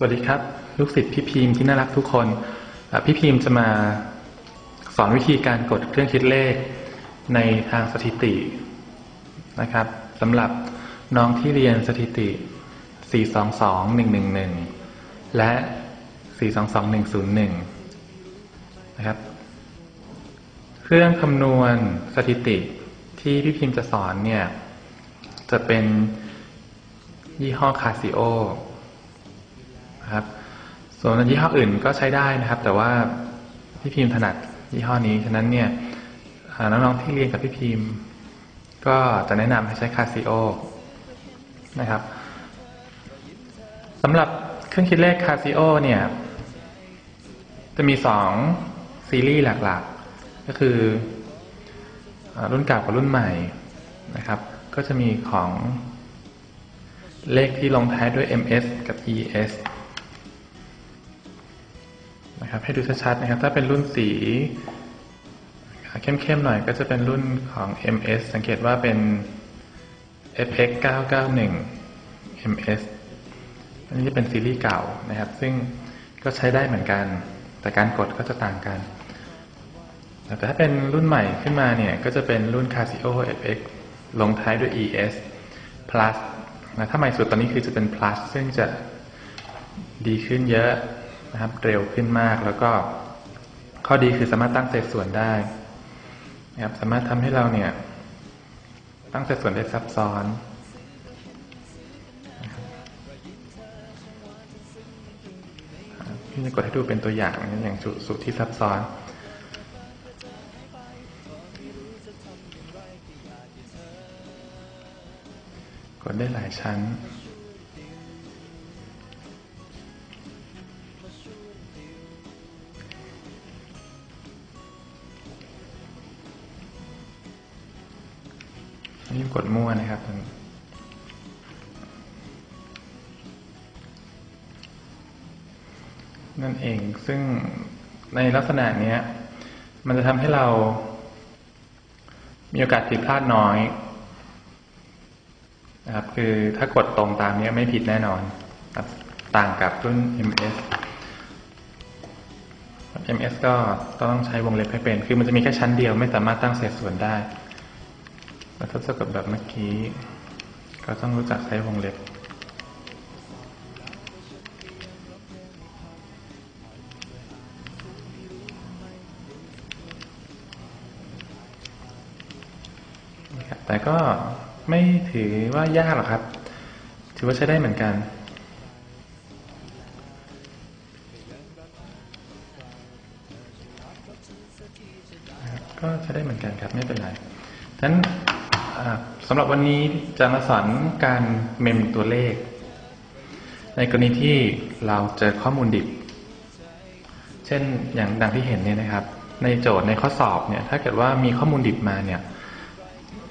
สวัสดีครับ ลูกศิษย์พี่พิมพ์ที่น่ารักทุกคนพี่พิมพ์จะมาสอนวิธีการกดเครื่องคิดเลขในทางสถิตินะครับสำหรับน้องที่เรียนสถิติ 422-111 และ 422-101 นะครับ เครื่องคำนวณสถิติที่พี่พิมพ์จะสอนเนี่ย จะเป็นยี่ห้อคาซิโอ นะครับ ส่วนยี่ห้ออื่นก็ใช้ได้นะครับ แต่ว่าพี่พิมพ์ถนัดยี่ห้อนี้ ฉะนั้นเนี่ยน้องๆที่เรียนกับพี่พิมพ์ ก็จะแนะนำให้ใช้คาซิโอนะครับสำหรับเครื่องคิดเลขคาซิโอเนี่ยจะมีสองซีรีส์หลักๆ ก็คืออรุ่นเก่ากับรุ่นใหม่นะครับ ก็จะมีของเลขที่ลงท้ายด้วย ms กับ es นะครับให้ดูชัดๆนะครับถ้าเป็นรุ่นสีเข้มๆหน่อยก็จะเป็นรุ่นของ ms สังเกตว่าเป็น fx 991 ms อันนี้จะเป็นซีรีส์เก่านะครับ ซึ่งก็ใช้ได้เหมือนกัน แต่การกดก็จะต่างกัน แต่ถ้าเป็นรุ่นใหม่ขึ้นมาเนี่ย ก็จะเป็นรุ่น Casio FX ลงท้ายด้วย ES Plus นะถ้าใหม่สุดตอนนี้คือจะเป็น Plus ซึ่งจะดีขึ้นเยอะ นะครับ เร็วขึ้นมากแล้วก็ข้อดีคือสามารถตั้งเศษส่วนได้นะครับสามารถทำให้เราเนี่ย ตั้งเศษส่วนได้ซับซ้อนนะครับพี่จะกดให้ดูเป็นตัวอย่างอย่างสูตรที่ซับซ้อนกดได้หลายชั้น กดมั่วนะครับตรงนี้นั่นเองซึ่งในลักษณะเนี้ย มันจะทำให้เรา มีโอกาสผิดพลาดน้อยนะครับ คือถ้ากดตรงตามนี้ไม่ผิดแน่นอน ต่างกับรุ่น MS MS ก็ต้องใช้วงเล็บให้เป็น คือมันจะมีแค่ชั้นเดียวไม่สามารถตั้งเศษส่วนได้ แล้วถ้าจะกดแบบเมื่อกี้ ก็ต้องรู้จักใช้วงเล็บ แต่ก็ไม่ถือว่ายากหรอกครับ ถือว่าใช้ได้เหมือนกันก็ใช้ได้เหมือนกันครับ ไม่เป็นไรฉะนั้น สำหรับวันนี้จะมาสอนการเมมตัวเลข ในกรณีที่เราเจอข้อมูลดิบ เช่นอย่างดังที่เห็นเนี่ยนะครับ ในโจทย์ในข้อสอบเนี่ย ถ้าเกิดว่ามีข้อมูลดิบมาเนี่ย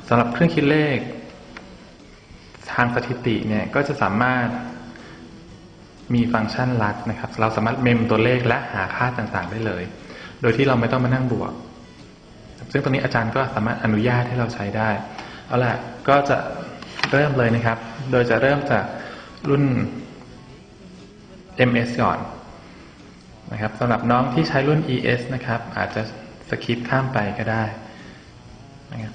สำหรับเครื่องคิดเลข ทางสถิติเนี่ยก็จะสามารถมีฟังก์ชันลัดนะครับ เราสามารถเมมตัวเลขและหาค่าต่างๆได้เลย โดยที่เราไม่ต้องมานั่งบวก ซึ่งตรงนี้อาจารย์ก็สามารถอนุญาตให้เราใช้ได้ เอาละก็จะเริ่มเลยนะครับ โดยจะเริ่มจากรุ่น MS ก่อนนะครับสำหรับน้องที่ใช้รุ่น ES นะครับ อาจจะสคิปข้ามไปก็ได้นะครับ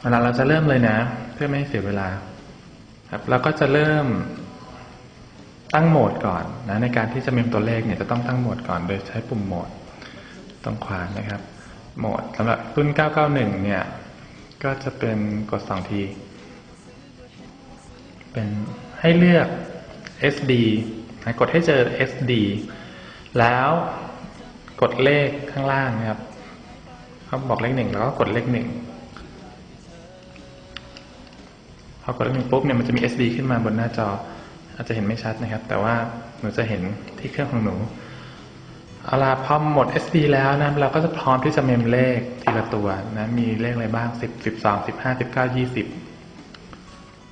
เวลาเราจะเริ่มเลยนะ เพื่อไม่ให้เสียเวลาครับเราก็จะเริ่มตั้งโหมดก่อนนะในการที่จะเมมตัวเลขเนี่ยจะต้องตั้งโหมดก่อน โดยใช้ปุ่มโหมดตรงขวานะครับ โหมดสำหรับรุ่น 991 เนี่ย ก็จะเป็นกด2ที เป็นให้เลือก SD นะกดให้เจอ SD แล้วกดเลขข้างล่างนะครับเขาบอกเลขหนึ่งแล้วก็กดเลขหนึ่งพอกดเลขหนึ่งปุ๊บเนี่ยมันจะมี SD ขึ้นมาบนหน้าจอ อาจจะเห็นไม่ชัดนะครับ แต่ว่าหนูจะเห็นที่เครื่องของหนู เอาละพอหมด SD แล้วนะเราก็จะพร้อมที่จะเมมเลขทีละตัวนะมีเลขอะไรบ้างสิบสิบสองสิบห้าสิบเก้ายี่สิบ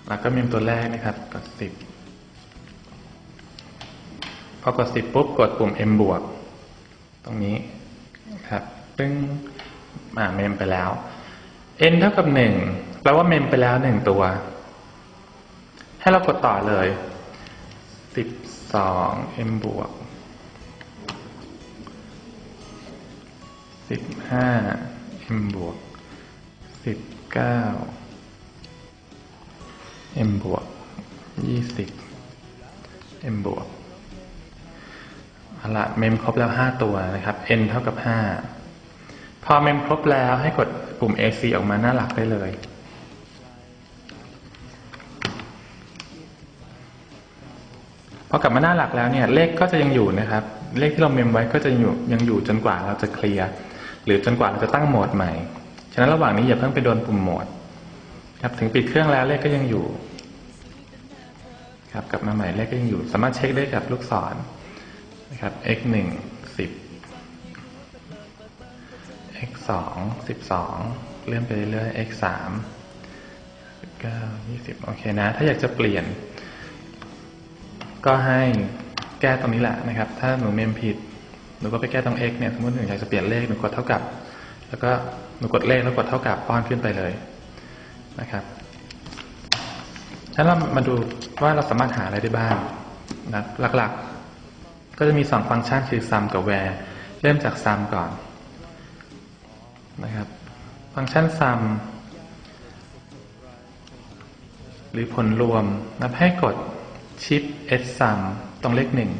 แล้วก็เมมตัวแรกนะครับกดสิบพอกดสิบปุ๊บ กดปุ่ม M บวก ตรงนี้ครับซึ่งอ่าเมมไปแล้ว n เท่ากับหนึ่งแปลว่าเมมไปแล้วหนึ่งตัว ให้เรากดต่อเลยสิบสอง m บวก สิบห้า m บวกสิบเก้า m บวกยี่สิบ m บวกเอาละเมมครบแล้วห้าตัวนะครับ n เท่ากับห้าพอเมมครบแล้วให้กดปุ่ม AC ออกมาหน้าหลักได้เลยพอกลับมาหน้าหลักแล้วเนี่ย เลขก็จะยังอยู่นะครับ เลขที่เราเมมไว้ก็จะยังอยู่ยังอยู่จนกว่าเราจะเคลียร์ หรือจนกว่าเราจะตั้งโหมดใหม่ ฉะนั้นระหว่างนี้อย่าเพิ่งไปโดนปุ่มโหมด ครับ ถึงปิดเครื่องแล้วเลขก็ยังอยู่ ครับ กลับมาใหม่เลขก็ยังอยู่ สามารถเช็คได้กับลูกศรนะครับ x หนึ่งสิบ x สองสิบสองเลื่อนไปเรื่อย x สามสิบเก้ายี่สิบโอเคนะ ถ้าอยากจะเปลี่ยน ก็ให้แก้ตรงนี้แหละนะครับ ถ้าหนูเมมผิด หนูก็ไปแก้ตรง x เนี่ยสมมติหนูอยากจะเปลี่ยนเลขหนูกดเท่ากับ แล้วก็หนูกดเลขแล้วกดเท่ากับป้อนขึ้นไปเลยนะครับถ้าเรามาดูว่าเราสามารถหาอะไรได้บ้างนะหลักๆ ก็จะมีสองฟังก์ชันคือ sum กับ where เริ่มจาก sum ก่อนนะครับ ฟังก์ชัน sum หรือผลรวมนะให้กด shift s sum ตรงเลขหนึ่ง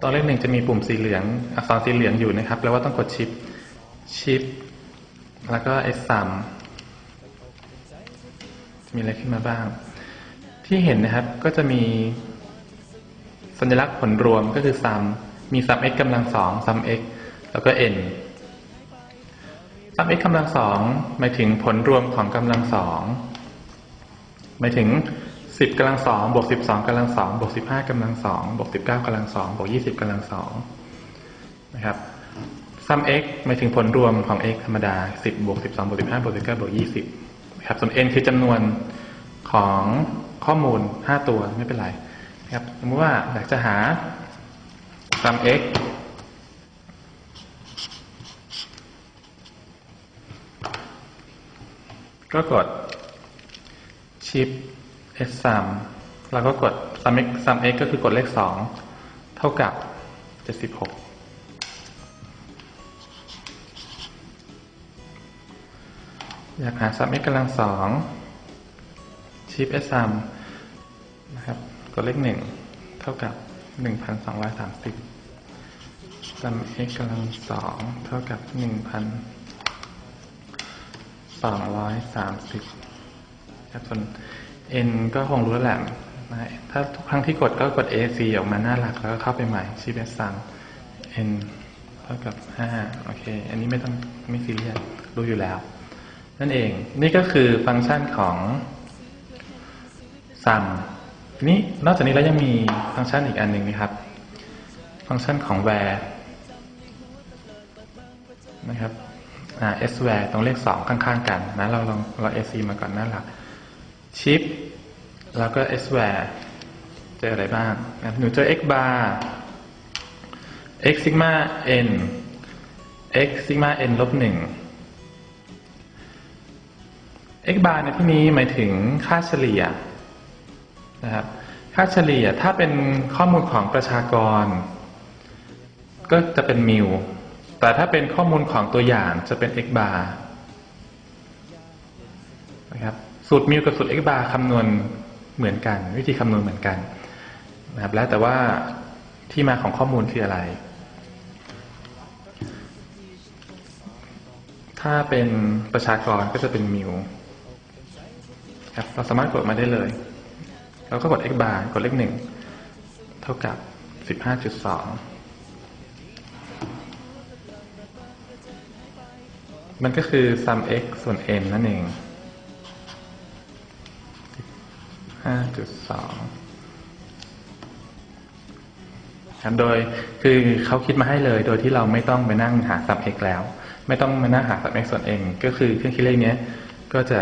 ตรงเลขหนึ่งจะมีปุ่มสีเหลือง อักษรสีเหลืองอยู่นะครับแปลว่าต้องกด shift shift แล้วก็ s sum มีอะไรขึ้นมาบ้าง ที่เห็นนะครับก็จะมีสัญลักษณ์ผลรวมก็คือ sum มี sum x กำลังสอง sum x แล้วก็ n sum x กำลังสองหมายถึงผลรวมของกำลังสองหมายถึง สิบกำลังสองบวกสิบสองกำลังสองบวกสิบห้ากำลังสองบวกสิบเก้ากำลังสองบวกยี่สิบกำลังสองนะครับ sum x หมายถึงผลรวมของ x ธรรมดาสิบบวกสิบสองบวกสิบห้าบวกสิบเก้าบวกยี่สิบนะครับ ส่วน n คือจำนวนของข้อมูลห้าตัวไม่เป็นไรนะครับ สมมติว่าอยากจะหา sum x ก็กดชิป shift s sum แล้วก็กด sum x sum x ก็คือกดเลขสองเท่ากับเจ็ดสิบหกอยากหา sum x กำลังสอง shift s sum นะครับ กดเลขหนึ่งเท่ากับหนึ่งพันสองร้อยสามสิบ sum x กำลังสองเท่ากับหนึ่งพันสองร้อยสามสิบครับส่วน n ก็คงรู้แล้วแหละถ้าทุกครั้งที่กดก็กด ac ออกมาหน้าหลักแล้วก็เข้าไปใหม่ shift s sum n เท่ากับห้าโอเค อันนี้ไม่ต้องไม่ซีเรียสรู้อยู่แล้ว นั่นเองนี่ก็คือฟังก์ชันของ sum ทีนี้นอกจากนี้แล้วยังมีฟังก์ชันอีกอันหนึ่งนะครับ ฟังก์ชันของ where นะครับอ่า s where ตรงเลขสองข้างๆ กันนะเราลองเรา ac มาก่อนหน้าหลั ก shift แล้วก็ s where เจออะไรบ้างนะหนูเจอ x bar x sigma n x sigma n ลบหนึ่ง x bar ในที่นี้หมายถึงค่าเฉลี่ยนะครับ ค่าเฉลี่ยถ้าเป็นข้อมูลของประชากร ก็จะเป็นมิว แต่ถ้าเป็นข้อมูลของตัวอย่างจะเป็น x bar นะครับ สูตรมิวกับสูตร x bar คำนวณเหมือนกัน วิธีคำนวณเหมือนกันนะครับแล้วแต่ว่าที่มาของข้อมูลคืออะไร ถ้าเป็นประชากรก็จะเป็นมิวครับเราสามารถกดมาได้เลยแล้วก็กด x bar กดเลขหนึ่งเท่ากับสิบห้าจุดสองมันก็คือ sum x ส่วน n นั่นเอง ห้าจุดสองครับโดยคือเขาคิดมาให้เลย โดยที่เราไม่ต้องไปนั่งหา sum x แล้ว ไม่ต้องมานั่งหา sum x ส่วน n ก็คือเครื่องคิดเลขนี้ก็จะ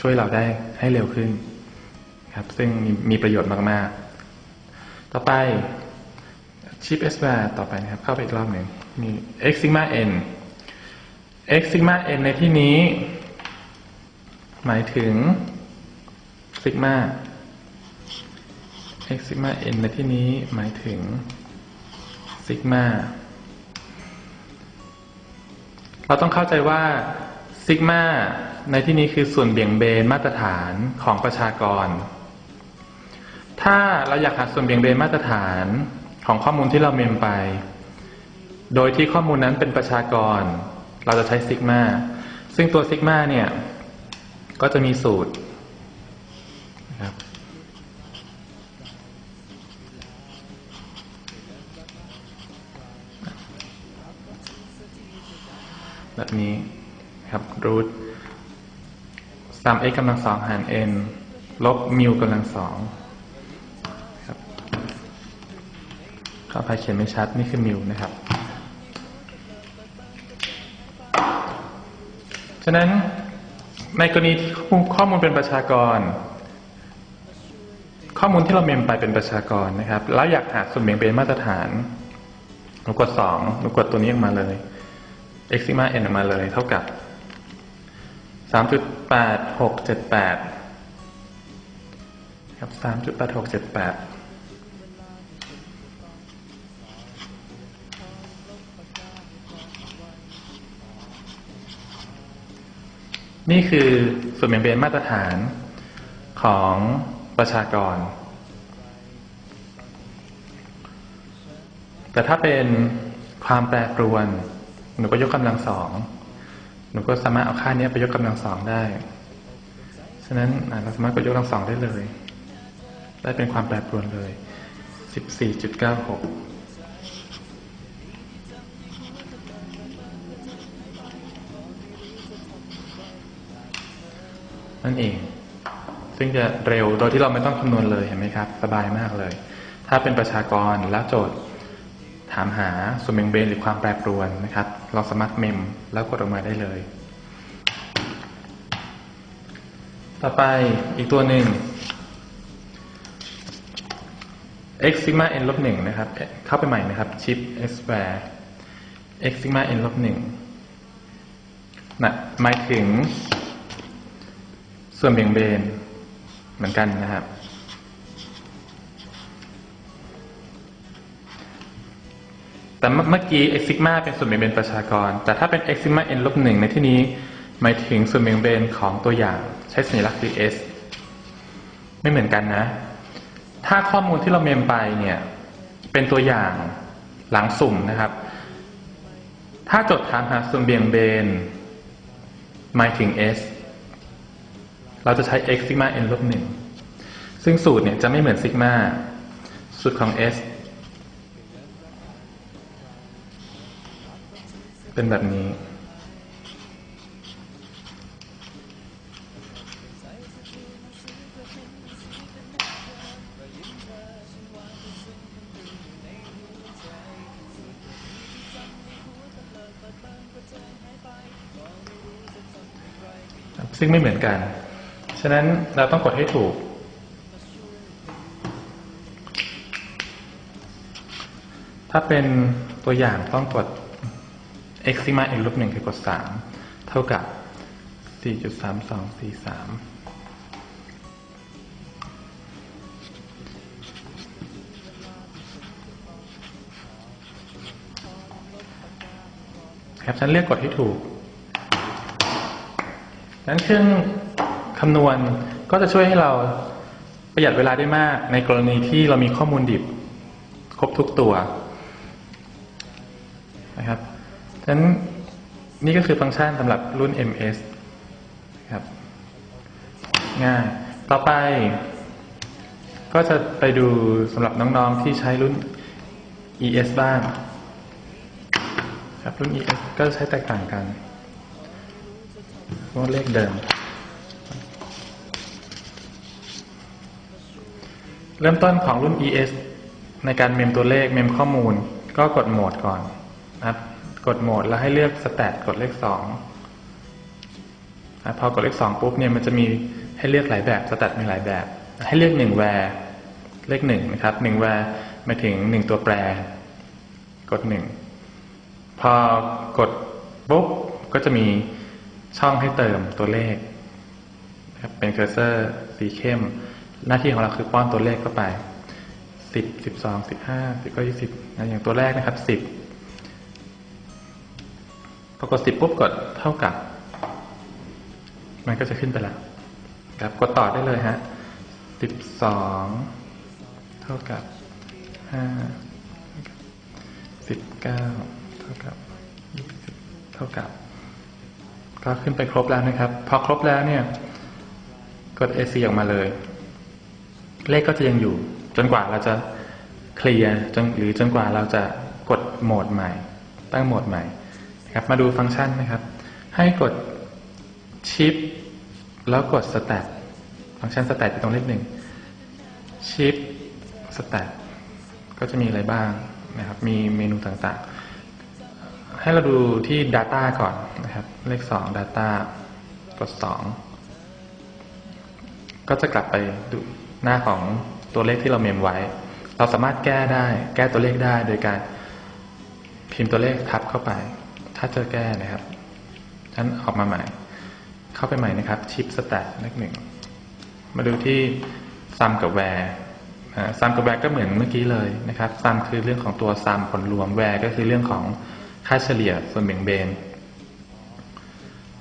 ช่วยเราได้ให้เร็วขึ้น ครับ ซึ่งมีมีประโยชน์มากๆ ต่อไปชิป s bar ต่อไปนะครับ เข้าไปอีกรอบหนึ่งมี x sigma n x sigma n ในที่นี้ หมายถึง sigma x ซิกมา n ในที่นี้หมายถึงซิกมาเราต้องเข้าใจว่าซิกมาในที่นี้คือส่วนเบี่ยงเบนมาตรฐานของประชากร ถ้าเราอยากหาส่วนเบี่ยงเบนมาตรฐานของข้อมูลที่เราเมมไป โดยที่ข้อมูลนั้นเป็นประชากร เราจะใช้ซิกมา ซึ่งตัวซิกมาเนี่ย ก็จะมีสูตรนะครับ แบบนี้ครับรูทสาม x กำลังสองหาร n ลบมิวกำลังสองครับขออภัยเขียนไม่ชัด นี่คือมิวนะครับฉะนั้นในกรณีที่ข้อมูลเป็นประชากร ข้อมูลที่เราเมมไปเป็นประชากรนะครับ แล้วอยากหาส่วนแบ่งเป็นมาตรฐานหนูกดสองหนูกดตัวนี้ออกมาเลย x ซิมา n ออกมาเลยเท่ากับสามจุดแปดหกเจ็ดแปดครับสามจุดแปดหกเจ็ดแปดนี่คือส่วนแบ่งเบนมาตรฐานของประชากร แต่ถ้าเป็นความแปรปรวน หนูก็ยกกำลังสองหนูก็สามารถเอาค่านี้ไปยกกำลังสองได้ ฉะนั้นเราสามารถกดยกกำลังสองได้เลย ได้เป็นความแปรปรวนเลยสิบสี่จุดเก้าหกนั่นเอง ซึ่งจะเร็วโดยที่เราไม่ต้องคำนวณเลยเห็นไหมครับ สบายมากเลย ถ้าเป็นประชากรแล้วโจทย์ถามหาส่วนแบ่งเบนหรือความแปรปรวนนะครับ เราสามารถเมมแล้วกดออกมาได้เลย ต่อไปอีกตัวหนึ่ง x sigma n ลบหนึ่งนะครับ เข้าไปใหม่นะครับ ชิป s square x sigma n ลบหนึ่งนะหมายถึงส่วนเบี่ยงเบนเหมือนกันนะครับ แต่เมื่อกี้ x sigma เป็นส่วนเบี่ยงเบนประชากร แต่ถ้าเป็น x sigma n ลบหนึ่งในที่นี้หมายถึงส่วนเบี่ยงเบนของตัวอย่างใช้สัญลักษณ์คือ s ไม่เหมือนกันนะ ถ้าข้อมูลที่เราเมมไปเนี่ยเป็นตัวอย่างหลังสุ่มนะครับ ถ้าจดถามหาส่วนเบี่ยงเบนหมายถึง s เราจะใช้ x ซิกมา n ลบหนึ่งซึ่งสูตรเนี่ยจะไม่เหมือนซิกมาสูตรของ s เป็นแบบนี้ ซึ่งไม่เหมือนกัน ฉะนั้นเราต้องกดให้ถูกถ้าเป็นตัวอย่างต้องกด x ซิมา n ลบหนึ่งคือกดสามเท่ากับสี่จุดสามสองสี่สามครับฉันเรียกกดให้ถูกนั้นเครื่องคำนวณก็จะช่วยให้เราประหยัดเวลาได้มากในกรณีที่เรามีข้อมูลดิบ ครบทุกตัว ฉะนั้นนี่ก็คือฟังก์ชันสำหรับรุ่น MS ครับง่ายต่อไป ก็จะไปดูสำหรับน้องๆที่ใช้รุ่น ES บ้างครับรุ่น ES ก็ใช้แตกต่างกันว่าเลขเดิม เริ่มต้นของรุ่น ES ในการเมมตัวเลขเมมข้อมูล ก็กดโหมดก่อนนะครับ กดโหมดแล้วให้เลือกสแตทกดเลขสองพอกดเลขสองปุ๊บเนี่ยมันจะมีให้เลือกหลายแบบสแตทมีหลายแบบ ให้เลือกหนึ่งแวร์เลขหนึ่งนะครับหนึ่งแวร์หมายถึงหนึ่งตัวแปร กดหนึ่งพอกดปุ๊บก็จะมีช่องให้เติมตัวเลขครับเป็นเคอร์เซอร์สีเข้ม หน้าที่ของเราคือป้อนตัวเลขเข้าไปสิบสิบสองสิบห้าสิบก็ยี่สิบอย่างตัวแรกนะครับสิบ พอกดสิบปุ๊บกดเท่ากับ มันก็จะขึ้นไปแล้วครับกดต่อได้เลยฮะสิบสองเท่ากับห้าสิบเก้าเท่ากับยี่สิบเท่ากับ ก็ขึ้นไปครบแล้วนะครับ พอครบแล้วเนี่ย กด AC ออกมาเลย เลขก็จะยังอยู่ จนกว่าเราจะเคลียร์จนหรือจนกว่าเราจะกดโหมดใหม่ ตั้งโหมดใหม่ ครับมาดูฟังก์ชันนะครับ ให้กดชิปแล้วกดสแตทฟังก์ชันสแตทอยู่ตรงเลขหนึ่งชิปสแตทก็จะมีอะไรบ้างนะครับ มีเมนูต่างๆ ให้เราดูที่ Data ก่อนนะครับ เลข 2 Data กด 2 ก็จะกลับไปดูหน้าของตัวเลขที่เราเมมไว้ เราสามารถแก้ได้ แก้ตัวเลขได้โดยการพิมพ์ตัวเลขทับเข้าไป ถ้าเจอแก้นะครับฉะนั้นออกมาใหม่ เข้าไปใหม่นะครับ ชิปสแตทเลขหนึ่ง มาดูที่ซัมกับแวร์ซัมกับแวร์ก็เหมือนเมื่อกี้เลยนะครับซัมคือเรื่องของตัวซัมผลรวมแวร์ก็คือเรื่องของค่าเฉลี่ยส่วนแบ่งเบน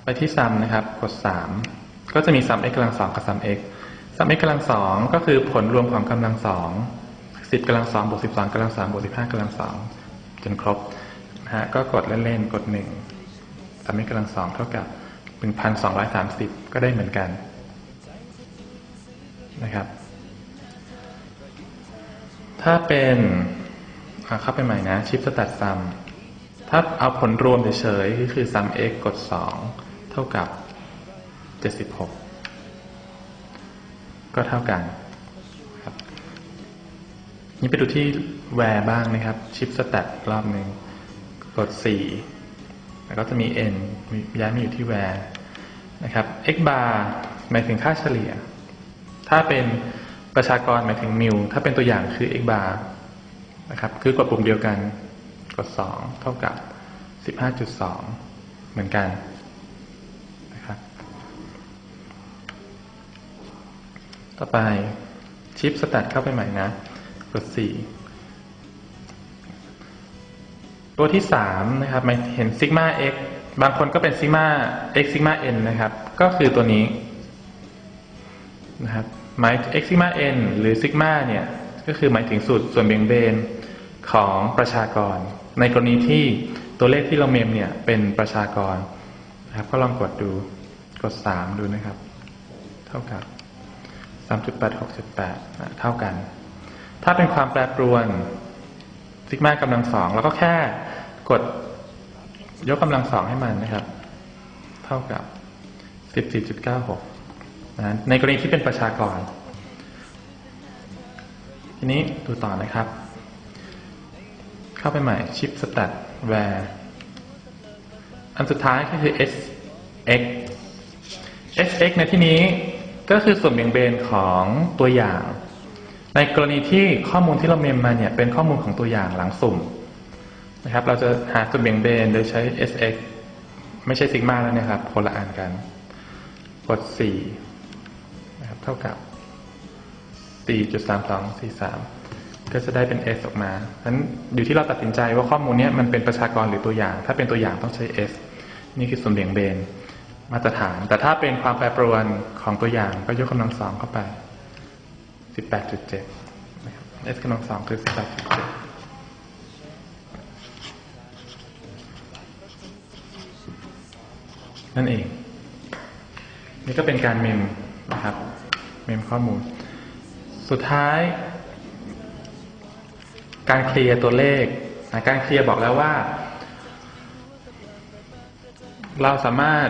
ไปที่ซัมนะครับ กด3ก็จะมีซัม x กำลังสองกับซัม x ซัม x กำลังสองก็คือผลรวมของกำลังสองสิบกำลังสองบวกสิบสองกำลังสามบวกสิบห้ากำลังสองจนครบ ฮะก็กดเล่นๆกดหนึ่งซัม x กำลังสองเท่ากับหนึ่งพันสองร้อยสามสิบก็ได้เหมือนกันนะครับ ถ้าเป็นเข้าไปใหม่นะ ชิปสตัดซัมถ้าเอาผลรวมเฉยๆก็คือ sum x กด2เท่ากับ76ก็เท่ากันครับนี่ไปดูที่ where บ้างนะครับ ชิปสแตทรอบหนึ่ง กด 4 แล้วก็จะมี n ย้ายมาอยู่ที่ where นะครับ x bar หมายถึงค่าเฉลี่ย ถ้าเป็นประชากรหมายถึงมิวถ้าเป็นตัวอย่างคือ x bar นะครับคือกดปุ่มเดียวกันกด 2 เท่ากับ 15.2 เหมือนกันนะครับต่อไปชิปสแตทเข้าไปใหม่นะ กด 4 ตัวที่3นะครับมาเห็นซิกมา x บางคนก็เป็นซิกมา x ซิกมา n นะครับ ก็คือตัวนี้นะครับหมาย x ซิกมา n หรือซิกมาเนี่ย ก็คือหมายถึงสูตรส่วนเบี่ยงเบนของประชากร ในกรณีที่ตัวเลขที่เราเมมเนี่ยเป็นประชากรนะครับ ก็ลองกดดูกด 3 ดูนะครับ เท่ากับ3.8678เท่ากัน ถ้าเป็นความแปรปรวน ซิกมากำลังสองแล้วก็แค่กดยกกำลังสองให้มันนะครับ เท่ากับ 14.96นะในกรณีที่เป็นประชากร ทีนี้ดูต่อนะครับ เข้าไปใหม่ชิปสแตทแวร์อันสุดท้ายก็คือ sx sx ในที่นี้ก็คือส่วนเบี่ยงเบนของตัวอย่าง ในกรณีที่ข้อมูลที่เราเมมมาเนี่ยเป็นข้อมูลของตัวอย่างหลังสุ่มนะครับ เราจะหาส่วนเบี่ยงเบนโดยใช้ sx ไม่ใช่ซิกมาแล้วนะครับคนละอันกันกด4นะครับเท่ากับ 4.3243 ก็จะได้เป็น s ออกมาฉะนั้นอยู่ที่เราตัดสินใจว่าข้อมูลนี้มันเป็นประชากรหรือตัวอย่าง ถ้าเป็นตัวอย่างต้องใช้ s นี่คือส่วนเบี่ยงเบนมาตรฐาน แต่ถ้าเป็นความแปรปรวนของตัวอย่างก็ยกกำลังสองเข้าไป 18.7นะครับ s กำลังสองคือ18.7นั่นเอง นี่ก็เป็นการเมมนะครับ เมมข้อมูล สุดท้าย การเคลียร์ตัวเลข การเคลียร์บอกแล้วว่า เราสามารถ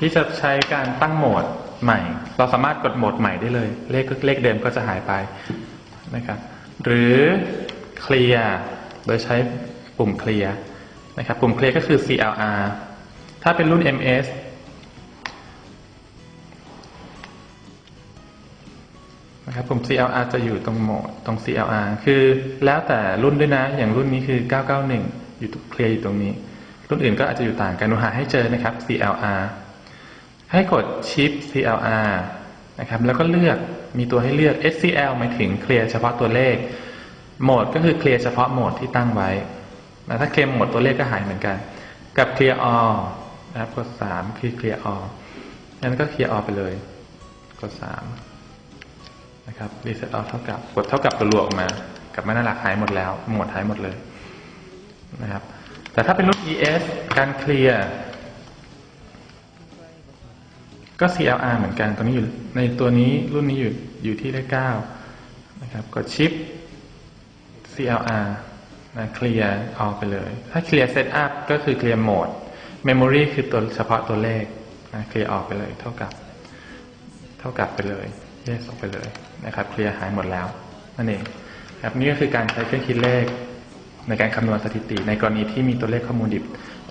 ที่จะใช้การตั้งโหมด ใหม่ เราสามารถกดโหมดใหม่ได้เลย เลขเลขเดิมก็จะหายไปนะครับ หรือเคลียร์โดยใช้ปุ่มเคลียร์นะครับ ปุ่มเคลียร์ก็คือ CLR ถ้าเป็นรุ่น MS นะครับปุ่ม CLR จะอยู่ตรงโหมดตรง CLR คือแล้วแต่รุ่นด้วยนะ อย่างรุ่นนี้คือ 991 อยู่เคลียร์อยู่ตรงนี้ รุ่นอื่นก็อาจจะอยู่ต่างกันหนูหาให้เจอนะครับ CLR ให้กดชิป CLR นะครับ แล้วก็เลือกมีตัวให้เลือก SCL หมายถึงเคลียร์เฉพาะตัวเลข โหมดก็คือเคลียร์เฉพาะโหมดที่ตั้งไว้นะถ้าเคลียร์โหมดตัวเลขก็หายเหมือนกัน กับ clear all นะครับ กด 3 คือ clear all นั้นก็ clear all ไปเลย กด 3 นะครับ reset all เท่ากับ กดเท่ากับตัวรวมออกมา กับมาหน้าหลักหายหมดแล้ว โหมดหายหมดเลยนะครับ แต่ถ้าเป็นรุ่น ES การเคลียร์ ก็ CLR เหมือนกัน ตอนนี้อยู่ในตัวนี้รุ่นนี้อยู่อยู่ที่เลขเก้านะครับกดชิป CLR นะเคลียร์ออกไปเลย ถ้าเคลียร์เซตอัพก็คือเคลียร์โหมด Memory คือตัวเฉพาะตัวเลขนะเคลียร์ออกไปเลย เท่ากับ เท่ากับไปเลยแยกออกไปเลยนะครับเคลียร์หายหมดแล้วนั่นเองครับนี่ก็คือการใช้เครื่องคิดเลข ในการคำนวณสถิติ ในกรณีที่มีตัวเลขข้อมูลดิบ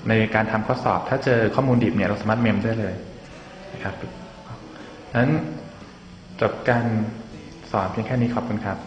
ในการทำข้อสอบ ถ้าเจอข้อมูลดิบเนี่ยเราสามารถเมมได้เลย ครับนั้นจบการสอนเพียงแค่นี้ขอบคุณครับ